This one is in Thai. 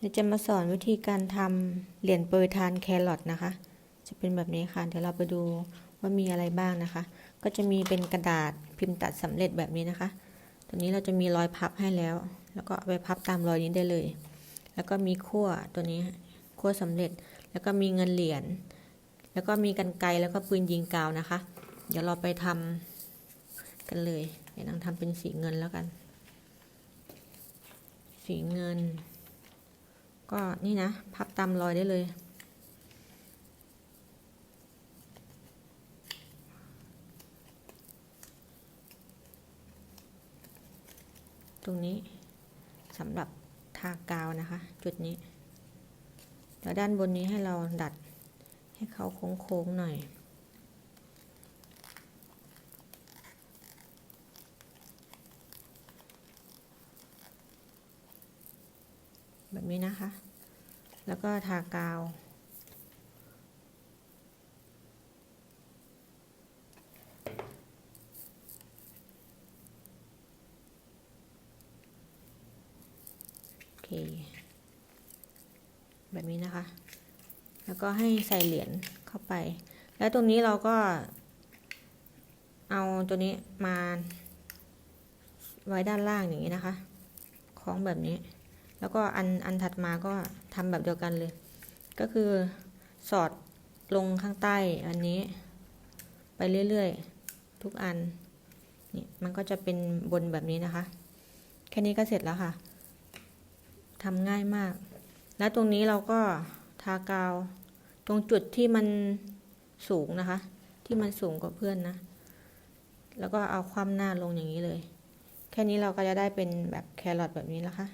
เดี๋ยวจะมาสอนวิธีการทำเหรียญโปรยทานแครอทนะคะ จะเป็นแบบนี้ค่ะ เดี๋ยวเราไปดูว่ามีอะไรบ้างนะคะ ก็จะมีเป็นกระดาษพิมพ์ตัดสำเร็จแบบนี้นะคะ ตัวนี้เราจะมีรอยพับให้แล้ว แล้วก็เอาไปพับตามรอยนี้ได้เลย แล้วก็มีขั้วตัวนี้ขั้วสำเร็จ แล้วก็มีเงินเหรียญ แล้วก็มีกันไกรแล้วก็ปืนยิงกาวนะคะ เดี๋ยวเราไปทำกันเลยเดี๋ยวนังทำเป็นสีเงินแล้วกัน สีเงิน ก็นี่นะ พับตามรอยได้เลย ตรงนี้สำหรับทากาวนะคะ จุดนี้ แล้วด้านบนนี้ให้เราดัดให้เขาโค้งๆหน่อย แบบนี้นะคะ แล้วก็ทากาว โอเค แบบนี้นะคะ แล้วก็ให้ใส่เหรียญเข้าไป แล้วตรงนี้เราก็ เอาตัวนี้มาไว้ด้านล่างอย่างนี้นะคะ คล้องแบบนี้ แล้วก็อันอันถัดมาก็ทำแบบเดียวกันเลย ก็คือสอดลงข้างใต้อันนี้ ไปเรื่อยๆ ทุกอันนี่มันก็จะเป็นบนแบบนี้นะคะ แค่นี้ก็เสร็จแล้วค่ะทำง่ายมาก แล้วตรงนี้เราก็ทากาว ตรงจุดที่มันสูงนะคะ ที่มันสูงกว่าเพื่อนนะ แล้วก็เอาความหน้าลงอย่างนี้เลย แค่นี้เราก็จะได้เป็นแบบแครอทแบบนี้แล้วค่ะ